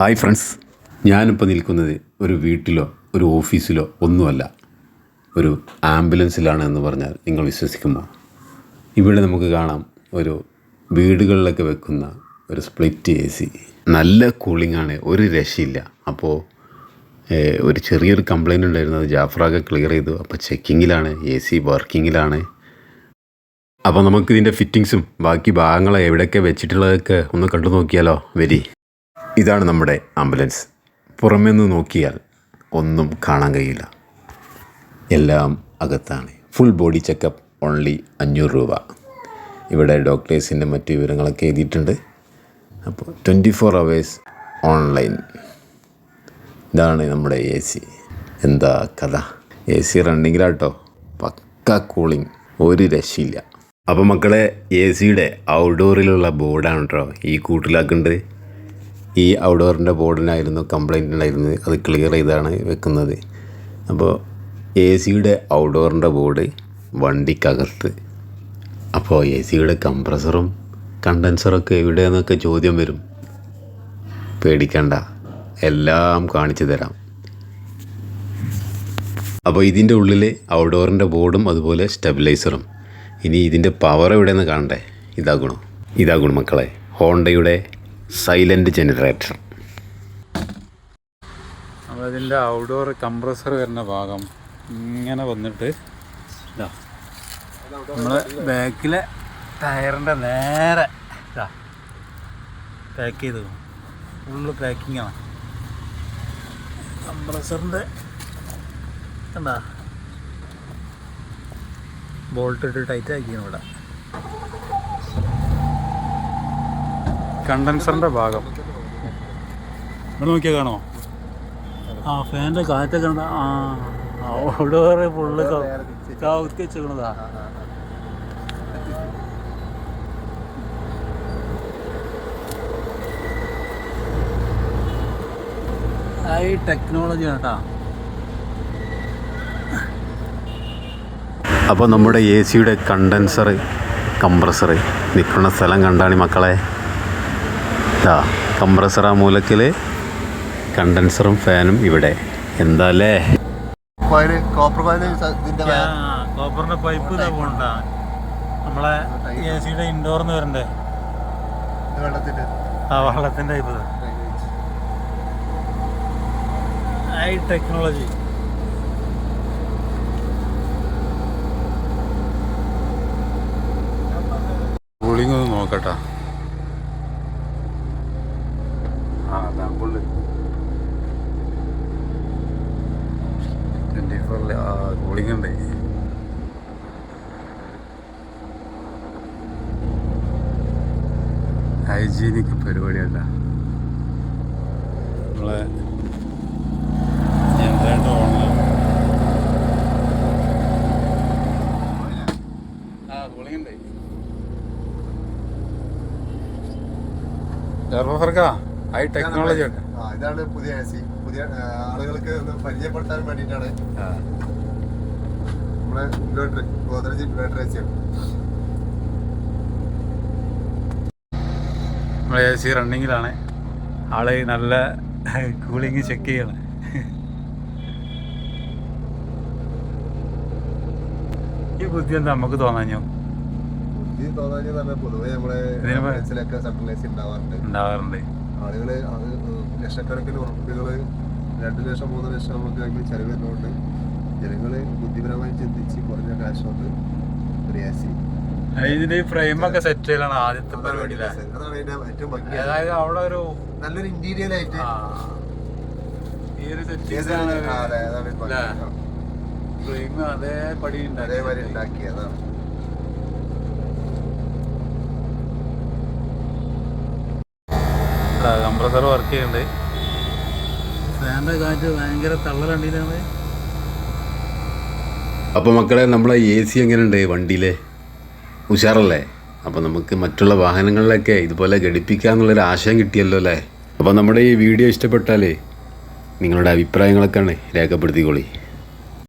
Hi friends. ഞാനിപ്പോൾ നിൽക്കുന്നത് ഒരു വീട്ടിലോ ഒരു ഓഫീസിലോ ഒന്നുമല്ല. ഒരു ആംബുലൻസിലാണ് എന്ന് പറഞ്ഞാൽ നിങ്ങൾ വിശ്വസിക്കുമോ? ഇവിടെ നമുക്ക് കാണാം ഒരു വീടുകളിലൊക്കെ വെക്കുന്ന ഒരു സ്പ്ലിറ്റ് എ സി. നല്ല കൂളിംഗ് ആണ് ഒരു രക്ഷയില്ല. അപ്പോൾ ഒരു ചെറിയൊരു കംപ്ലയിന്റ് ഉണ്ടായിരുന്നത് ജാഫ്രാഗ് ക്ലിയർ ചെയ്തു. അപ്പോൾ ചെക്കിങ്ങിലാണ് എ സി വർക്കിങ്ങിലാണ്. അപ്പോൾ നമുക്കിതിന്റെ ഫിറ്റിങ്സും ബാക്കി ഭാഗങ്ങൾ എവിടെയൊക്കെ വെച്ചിട്ടുള്ളതൊക്കെ ഒന്ന് കണ്ടു നോക്കിയാലോ വരി. ഇതാണ് നമ്മുടെ ആംബുലൻസ്. പുറമേന്ന് നോക്കിയാൽ ഒന്നും കാണാൻ കഴിയില്ല. എല്ലാം അകത്താണ്. ഫുൾ ബോഡി ചെക്കപ്പ് ഓൺലി അഞ്ഞൂറ് രൂപ. ഇവിടെ ഡോക്ടേഴ്സിന്റെ മറ്റു വിവരങ്ങളൊക്കെ എഴുതിയിട്ടുണ്ട്. അപ്പോൾ ട്വന്റി ഫോർ അവേഴ്സ് ഓൺലൈൻ ഇതാണ് നമ്മുടെ എ സി എന്താ കഥ? എ സി റണ്ണിങ്ങിലാട്ടോ പക്ക കൂളിംഗ് ഒരു രക്ഷയില്ല. അപ്പോൾ മക്കളെ എ സിയുടെ ഔട്ട്ഡോറിലുള്ള ബോർഡാണ് കേട്ടോ ഈ കൂട്ടിലാക്കേണ്ടത്. ഈ ഔട്ട്ഡോറിന്റെ ബോർഡിനായിരുന്നു കംപ്ലൈന്റ് ഉണ്ടായിരുന്നത് അത് ക്ലിയർ ചെയ്താണ് വെക്കുന്നത്. അപ്പോൾ എ സിയുടെ ഔട്ട്ഡോറിന്റെ ബോർഡ് വണ്ടിക്കകത്ത്. അപ്പോൾ എ സിയുടെ കംപ്രസറും കണ്ടൻസറൊക്കെ എവിടെയെന്നൊക്കെ ചോദ്യം വരും? പേടിക്കണ്ട. എല്ലാം കാണിച്ചു തരാം. അപ്പോൾ ഇതിന്റെ ഉള്ളിൽ ഔട്ട്ഡോറിന്റെ ബോർഡും അതുപോലെ സ്റ്റെബിലൈസറും ഇനി ഇതിന്റെ പവർ എവിടെയെന്ന് കാണണ്ടേ? ഇതാ ഇതാകണം ഇതാ ഗുണം മക്കളെ. ഹോണ്ടയുടെ സൈലന്റ് ജനറേറ്റർ. ഇതിന്റെ ഔട്ട്ഡോർ കംപ്രസർ വരുന്ന ഭാഗം ഇങ്ങനെ വന്നിട്ട് ഇതാ. നമ്മളെ ബാക്കിലെ ടയറിന്റെ നേരെ ഇതാ. പാക്ക് ചെയ്ത്. ഫുള്ള് പാക്കിങ്ങാണ് കംപ്രസറിന്റെ കണ്ടാ? ബോൾട്ട് ഇട്ട് ടൈറ്റ് ആക്കിയാണ് ഇവിടെ. കണ്ടൻസറിന്റെ ഭാഗം. ഇവിടെ നോക്കിയാൽ കാണോ ആ ഫാനിന്റെ കാറ്റൊക്കെ കണ്ട ആ ഔട്ട്ഡോറ് ഫുള്ള് കവുത്തി വെച്ചേക്കണതാ. ഈ ടെക്നോളജി കേട്ടാ അപ്പോൾ നമ്മുടെ എ സിയുടെ കണ്ടൻസർ കംപ്രസർ നിൽക്കുന്ന സ്ഥലം കണ്ടാണ് മക്കളെ. ഇതാ കംപ്രസർ ആ മൂലക്കിൽ കണ്ടൻസറും ഫാനും ഇവിടെ. എന്താല്ലേ കോയിൽ കോപ്പർ കോയിൽ ഇതിന്റെ കോപ്പറിന്റെ പൈപ്പ് ഇതാ പോണ്ട നമ്മളെ എ സിയുടെ ഇൻഡോർന്ന് വരണ്ടേ? വെള്ളത്തിന്റെ ആ വെള്ളത്തിന്റെ പൈപ്പ്. High technology. കൂളിംഗ് ഒന്ന് നോക്കട്ടാ ആ അതാ ഫുള്ള് ട്വന്റി ഫോറിൽ കൂളിംഗ് ഉണ്ട് ഹൈജീനിക് പരിപാടിയല്ല. നമ്മളെ ഹൈ ടെക്നോളജി ഉണ്ട് ആ ഇതാണ് പുതിയ പുതിയ ആളുകൾക്ക് പരിചയപ്പെടുത്താൻ വേണ്ടിയിട്ടാണ്. നമ്മുടെ ഇൻവേർട്ടർ ഗോദ്രേജ് ഇൻവേർട്ടർ വെച്ചാണ് നമ്മളെ എ സി റണ്ണിങ്ങിലാണ് ആൾ നല്ല കൂളിങ് ചെക്ക് ചെയ്യണം. ഈ ബുദ്ധി എന്താ നമുക്ക് തോന്നാഞ്ഞോ? പൊതുവെ നമ്മളെ ഉണ്ടാവാറുണ്ട്. ഉണ്ടാവാറുണ്ട്. ആളുകൾ ലക്ഷക്കണക്കിന് ഉറപ്പുകൾ രണ്ട് ലക്ഷം മൂന്ന് ലക്ഷം നമുക്ക് ചെലവ് വരുന്നതുകൊണ്ട് ജനങ്ങൾ ബുദ്ധിപരമായി ചിന്തിച്ച് കുറഞ്ഞ കാശ് കൊണ്ട് ഒരു എ സി ഇതിന്റെ ഈ ഫ്രെയിമൊക്കെ സെറ്റ് ചെയ്യലാണ് ആദ്യത്തെ പരിപാടി അല്ലേ? അതാണ് അതിന്റെ ഏറ്റവും ഭംഗി. അതായത് അവിടെ ഒരു നല്ലൊരു ഇന്റീരിയർ ആയിട്ട് ഈ ഒരു? ഫ്രെയിം അതേപടി ഉണ്ടാക്കി അതാണ്. കംപ്രസർ വർക്ക് ചെയ്യുന്നുണ്ട്. ഫാനിന്റെ കാറ്റ് ഭയങ്കര തള്ളലുണ്ടില്ലാണ് അപ്പോൾ മക്കളെ നമ്മളെ എ സി എങ്ങനെയുണ്ട് വണ്ടിയിലെ? ഉഷാറല്ലേ? അപ്പോൾ നമുക്ക് മറ്റുള്ള വാഹനങ്ങളിലൊക്കെ ഇതുപോലെ ഘടിപ്പിക്കാന്നുള്ളൊരു ആശയം കിട്ടിയല്ലോ അല്ലേ? അപ്പോൾ നമ്മുടെ ഈ വീഡിയോ ഇഷ്ടപ്പെട്ടാലേ നിങ്ങളുടെ അഭിപ്രായങ്ങളൊക്കെയാണ് രേഖപ്പെടുത്തിക്കോളി.